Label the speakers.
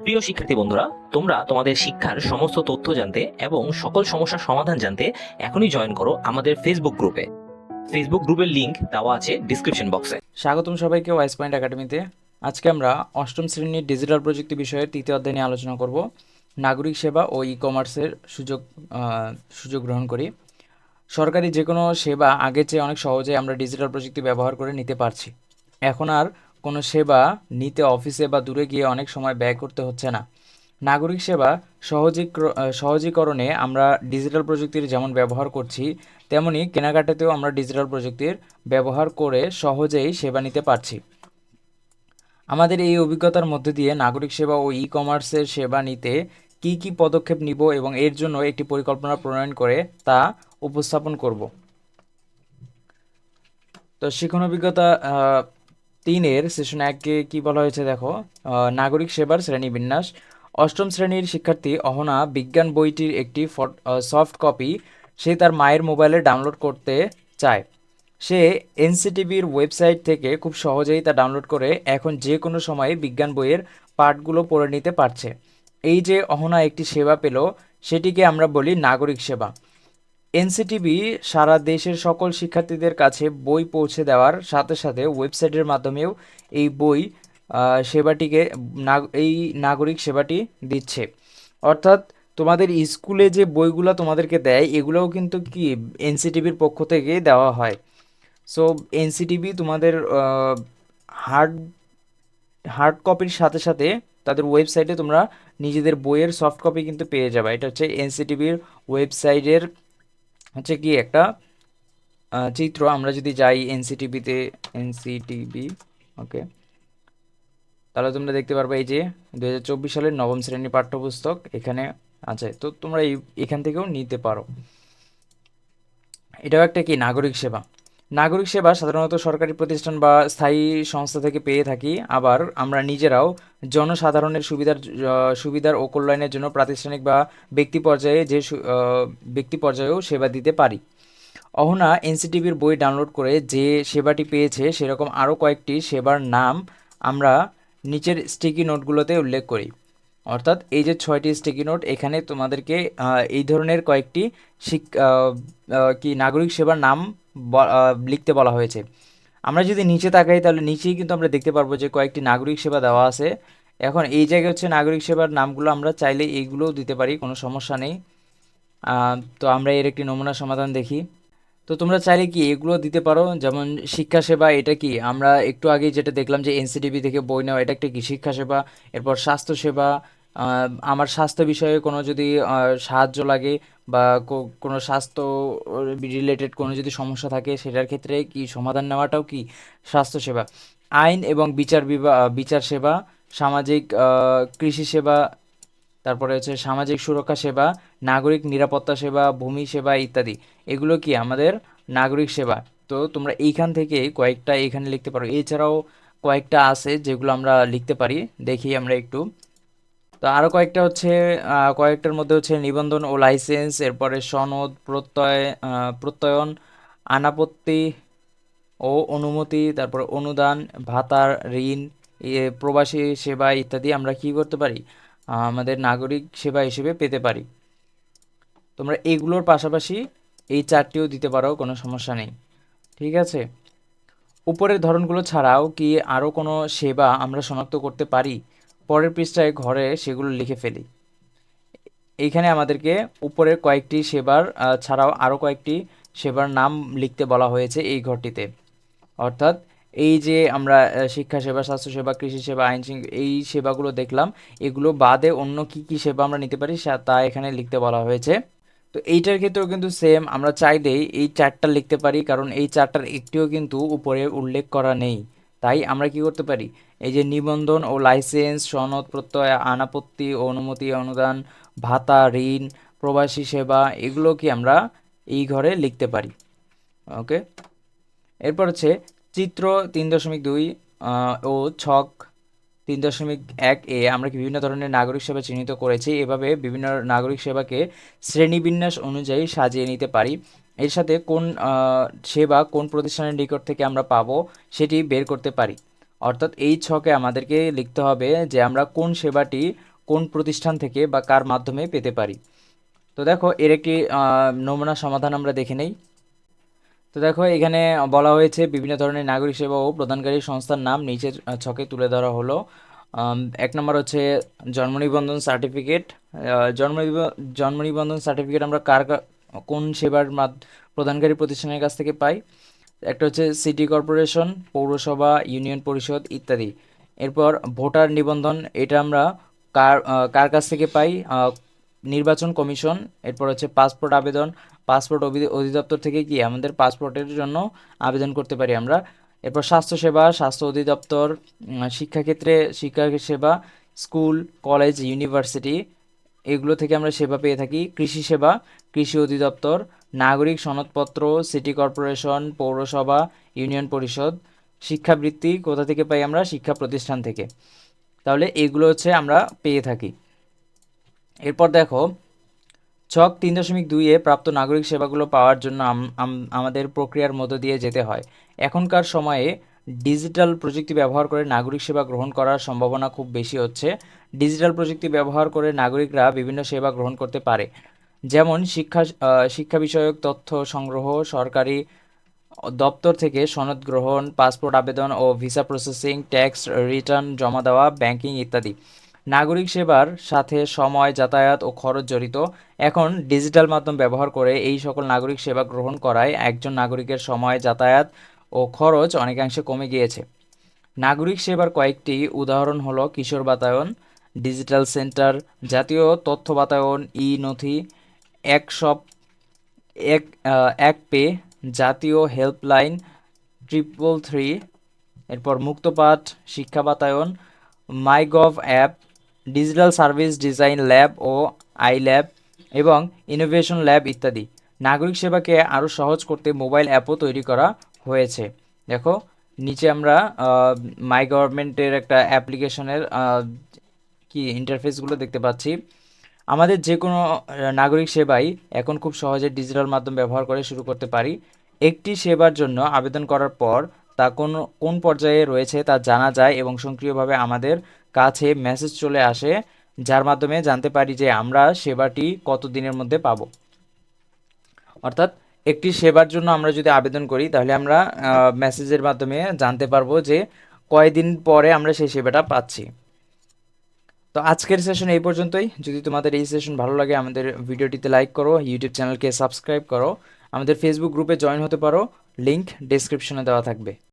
Speaker 1: প্রিয় শিক্ষার্থী বন্ধুরা, তোমরা তোমাদের শিক্ষার সমস্ত তথ্য জানতে এবং সকল সমস্যার সমাধান জানতে এখনই জয়েন করো আমাদের ফেসবুক গ্রুপে ফেসবুক গ্রুপের লিংক দেওয়া আছে ডিসক্রিপশন বক্সে
Speaker 2: স্বাগতম সবাইকে ওয়াইস পয়েন্ট একাডেমিতে আজকে আমরা অষ্টম শ্রেণির ডিজিটাল প্রযুক্তি বিষয়ে তৃতীয় অধ্যায় নিয়ে আলোচনা করব। নাগরিক সেবা ও ই কমার্সের সুযোগ সুযোগ গ্রহণ করি। সরকারি যে কোনো সেবা আগের চেয়ে অনেক সহজে আমরা ডিজিটাল প্রযুক্তি ব্যবহার করে নিতে পারছি। এখন আর কোনো সেবা নিতে অফিসে বা দূরে গিয়ে অনেক সময় ব্যয় করতে হচ্ছে না। নাগরিক সেবা সহজীক সহজীকরণে আমরা ডিজিটাল প্রযুক্তির যেমন ব্যবহার করছি, তেমনি কেনাকাটাতেও আমরা ডিজিটাল প্রযুক্তির ব্যবহার করে সহজেই সেবা নিতে পারছি। আমাদের এই অভিজ্ঞতার মধ্যে দিয়ে নাগরিক সেবা ও ই কমার্সের সেবা নিতে কি কি পদক্ষেপ নিব এবং এর জন্য একটি পরিকল্পনা প্রণয়ন করে তা উপস্থাপন করব। তো শিক্ষণ অভিজ্ঞতা তিনের সেশন একে কি বলা হয়েছে দেখো? নাগরিক সেবার শ্রেণীবিন্যাস অষ্টম শ্রেণির শিক্ষার্থী অহনা বিজ্ঞান বইটির একটি সফট কপি সে তার মায়ের মোবাইলে ডাউনলোড করতে চায়। সে এনসিটিভির ওয়েবসাইট থেকে খুব সহজেই তা ডাউনলোড করে এখন যে কোনো সময় বিজ্ঞান বইয়ের পাঠগুলো পড়ে নিতে পারছে। এই যে অহনা একটি সেবা পেল, সেটিকে আমরা বলি নাগরিক সেবা। এনসিটিভি সারা দেশের সকল শিক্ষার্থীদের কাছে বই পৌঁছে দেওয়ার সাথে সাথে ওয়েবসাইটের মাধ্যমেও এই বই সেবাটিকে এই নাগরিক সেবাটি দিচ্ছে। অর্থাৎ তোমাদের স্কুলে যে বইগুলো তোমাদেরকে দেয়, এগুলোও কিন্তু কি এনসিটিভির পক্ষ থেকে দেওয়া হয়। সো এনসিটিভি তোমাদের হার্ড হার্ড কপির সাথে সাথে তাদের ওয়েবসাইটে তোমরা নিজেদের বইয়ের সফট কপি কিন্তু পেয়ে যাবে। এটা হচ্ছে এনসিটিভির ওয়েবসাইটের হচ্ছে কি একটা চিত্র। আমরা যদি যাই এনসিটিভিতে এনসিটিভি, ওকে। তাহলে তোমরা দেখতে পারবে এই যে দু হাজার চব্বিশ সালের নবম শ্রেণির পাঠ্যপুস্তক এখানে আছে। তো তোমরা এই, এখান থেকেও নিতে পারো। এটাও একটা কি? নাগরিক সেবা। নাগরিক সেবা সাধারণত সরকারি প্রতিষ্ঠান বা স্থায়ী সংস্থা থেকে পেয়ে থাকি। আবার আমরা নিজেরাও জনসাধারণের সুবিধার সুবিধার ও কল্যাণের জন্য প্রাতিষ্ঠানিক বা ব্যক্তি পর্যায়ে যে ব্যক্তি পর্যায়েও সেবা দিতে পারি। অহনা এনসিটিভির বই ডাউনলোড করে যে সেবাটি পেয়েছে সেরকম আরও কয়েকটি সেবার নাম আমরা নিচের স্টিকি নোটগুলোতে উল্লেখ করি। অর্থাৎ এই যে ছয়টি স্টিকি নোট, এখানে তোমাদেরকে এই ধরনের কয়েকটি শিক কি নাগরিক সেবার নাম লিখতে বলা হয়েছে। আমরা যদি নিচে তাকাই তাহলে নিচেই কিন্তু আমরা দেখতে পারব যে কয়েকটি নাগরিক সেবা দেওয়া আছে। এখন এই জায়গায় হচ্ছে নাগরিক সেবার নামগুলো আমরা চাইলে এইগুলোও দিতে পারি, কোনো সমস্যা নেই। তো আমরা এর একটি নমুনা সমাধান দেখি। তো তোমরা চাইলে কি এগুলো দিতে পারো? যেমন শিক্ষা সেবা, এটা কি? আমরা একটু আগে যেটা দেখলাম যে এনসিটিভি থেকে বই নেওয়া, এটা একটা কি? শিক্ষা সেবা, এরপর স্বাস্থ্য সেবা আমার স্বাস্থ্য বিষয়ে কোনো যদি সাহায্য লাগে বা কোনো স্বাস্থ্য রিলেটেড কোনো যদি সমস্যা থাকে, সেটার ক্ষেত্রে কি সমাধান নেওয়াটাও কি স্বাস্থ্য সেবা আইন এবং বিচার বিচার সেবা, সামাজিক কৃষি সেবা, তারপরে হচ্ছে সামাজিক সুরক্ষা সেবা, নাগরিক নিরাপত্তা সেবা, ভূমি সেবা ইত্যাদি। এগুলো কি আমাদের নাগরিক সেবা? তো তোমরা এইখান থেকে কয়েকটা এখানে লিখতে পারো। এছাড়াও কয়েকটা আছে যেগুলো আমরা লিখতে পারি। দেখি আমরা একটু। তো আরও কয়েকটা হচ্ছে কয়েকটার মধ্যে হচ্ছে নিবন্ধন ও লাইসেন্স এরপরে সনদ, প্রত্যয় প্রত্যয়ন, আনাপত্তি ও অনুমতি, তারপর অনুদান, ভাতার ঋণ প্রবাসী সেবা ইত্যাদি আমরা কি করতে পারি? আমাদের নাগরিক সেবা হিসেবে পেতে পারি। তোমরা এগুলোর পাশাপাশি এই চারটিও দিতে পারো, কোনো সমস্যা নেই। ঠিক আছে? উপরের ধরনগুলো ছাড়াও কি আরও কোনো সেবা আমরা শনাক্ত করতে পারি? পরের পৃষ্ঠায় ঘরে সেগুলো লিখে ফেলি। এইখানে আমাদেরকে উপরের কয়েকটি সেবার ছাড়াও আরও কয়েকটি সেবার নাম লিখতে বলা হয়েছে এই ঘরটিতে। অর্থাৎ এই যে আমরা শিক্ষা সেবা, স্বাস্থ্য সেবা, কৃষি সেবা, আইন এই সেবাগুলো দেখলাম, এগুলো বাদে অন্য কি কি সেবা আমরা নিতে পারি তা এখানে লিখতে বলা হয়েছে। তো এইটার ক্ষেত্রেও কিন্তু সেম আমরা চাইলেই এই চারটা লিখতে পারি, কারণ এই চারটার একটিও কিন্তু উপরে উল্লেখ করা নেই। তাই আমরা কি করতে পারি? এই যে নিবন্ধন ও লাইসেন্স, সনদ প্রত্যয়, আনাপত্তি, অনুমতি, অনুদান, ভাতা, ঋণ, প্রবাসী সেবা, এগুলো কি আমরা এই ঘরে লিখতে পারি? ওকে? এরপর হচ্ছে চিত্র তিন দশমিক দুই ও ছক তিন দশমিক এক এ আমরা কি বিভিন্ন ধরনের নাগরিক সেবা চিহ্নিত করেছি? এভাবে বিভিন্ন নাগরিক সেবাকে শ্রেণীবিন্যাস অনুযায়ী সাজিয়ে নিতে পারি। এর সাথে কোন সেবা কোন প্রতিষ্ঠানের নিকট থেকে আমরা পাবো সেটি বের করতে পারি। অর্থাৎ এই ছকে আমাদেরকে লিখতে হবে যে আমরা কোন সেবাটি কোন প্রতিষ্ঠান থেকে বা কার মাধ্যমে পেতে পারি। তো দেখো, এর একটি নমুনা সমাধান আমরা দেখে নেই। তো দেখো, এখানে বলা হয়েছে বিভিন্ন ধরনের নাগরিক সেবা ও প্রদানকারী সংস্থার নাম নিচের ছকে তুলে ধরা হলো। এক নম্বর হচ্ছে জন্ম নিবন্ধন সার্টিফিকেট। জন্ম জন্ম নিবন্ধন সার্টিফিকেট আমরা কার কোন সেবার প্রদানকারী প্রতিষ্ঠানের কাছ থেকে পাই। একটা হচ্ছে সিটি কর্পোরেশন, পৌরসভা, ইউনিয়ন পরিষদ ইত্যাদি। এরপর ভোটার নিবন্ধন, এটা আমরা কার কার কাছ থেকে পাই? নির্বাচন কমিশন, এরপর হচ্ছে পাসপোর্ট আবেদন। পাসপোর্ট অধিদপ্তর থেকে কি আমাদের পাসপোর্টের জন্য আবেদন করতে পারি আমরা। এরপর স্বাস্থ্যসেবা স্বাস্থ্য অধিদপ্তর শিক্ষাক্ষেত্রে শিক্ষা সেবা, স্কুল, কলেজ, ইউনিভার্সিটি, এগুলো থেকে আমরা সেবা পেয়ে থাকি। কৃষি সেবা কৃষি অধিদপ্তর, নাগরিক সনদপত্র, সিটি কর্পোরেশন, পৌরসভা, ইউনিয়ন পরিষদ, শিক্ষাবৃত্তি কোথা থেকে পাই আমরা? শিক্ষা প্রতিষ্ঠান থেকে। তাহলে এগুলো হচ্ছে আমরা পেয়ে থাকি। এরপর দেখো, ছক তিন দশমিক দুইয়ে প্রাপ্ত নাগরিক সেবাগুলো পাওয়ার জন্য আম- আম- আমাদের প্রক্রিয়ার মধ্য দিয়ে যেতে হয়। এখনকার সময়ে ডিজিটাল প্রযুক্তি ব্যবহার করে নাগরিক সেবা গ্রহণ করার সম্ভাবনা খুব বেশি হচ্ছে। ডিজিটাল প্রযুক্তি ব্যবহার করে নাগরিকরা বিভিন্ন সেবা গ্রহণ করতে পারে। যেমন শিক্ষা শিক্ষা বিষয়ক তথ্য সংগ্রহ, সরকারি দপ্তর থেকে সনদ গ্রহণ, পাসপোর্ট আবেদন ও ভিসা প্রসেসিং, ট্যাক্স রিটার্ন জমা দেওয়া, ব্যাংকিং ইত্যাদি। নাগরিক সেবার সাথে সময়, যাতায়াত ও খরচ জড়িত। এখন ডিজিটাল মাধ্যম ব্যবহার করে এই সকল নাগরিক সেবা গ্রহণ করায় একজন নাগরিকের সময়, যাতায়াত ও খরচ অনেকাংশে কমে গিয়েছে। নাগরিক সেবার কয়েকটি উদাহরণ হলো কিশোর বাতায়ন, ডিজিটাল সেন্টার জাতীয় তথ্য বাতায়ন, ই নথি এক সব, এক এক পে জাতীয় হেল্পলাইন ট্রিপল থ্রি, এরপর মুক্তপাঠ, শিক্ষা বাতায়ন, myGov app, digital service design lab O I lab এবং ইনোভেশন ল্যাব ইত্যাদি। নাগরিক সেবাকে আরও সহজ করতে মোবাইল অ্যাপও তৈরি করা হয়েছে। দেখো, নিচে আমরা মাই গভর্নমেন্টের একটা অ্যাপ্লিকেশনের কি ইন্টারফেসগুলো দেখতে পাচ্ছি। আমাদের যে কোনো নাগরিক সেবাই এখন খুব সহজে ডিজিটাল মাধ্যম ব্যবহার করে শুরু করতে পারি। একটি সেবার জন্য আবেদন করার পর তা কোন কোন পর্যায়ে রয়েছে তা জানা যায় এবং সক্রিয়ভাবে আমাদের কাছে মেসেজ চলে আসে, যার মাধ্যমে জানতে পারি যে আমরা সেবাটি কত দিনের মধ্যে পাবো। অর্থাৎ একটি সেবার জন্য আমরা যদি আবেদন করি, তাহলে আমরা মেসেজের মাধ্যমে জানতে পারব যে কয়দিন পরে আমরা সেই সেবাটা পাচ্ছি। তো আজকের সেশন এই পর্যন্তই। যদি তোমাদের এই সেশন ভালো লাগে, আমাদের ভিডিওটিতে লাইক করো ইউটিউব চ্যানেলকে সাবস্ক্রাইব করো। আমাদের ফেসবুক গ্রুপে জয়েন হতে পারো লিঙ্ক ডেসক্রিপশনে দেওয়া থাকবে।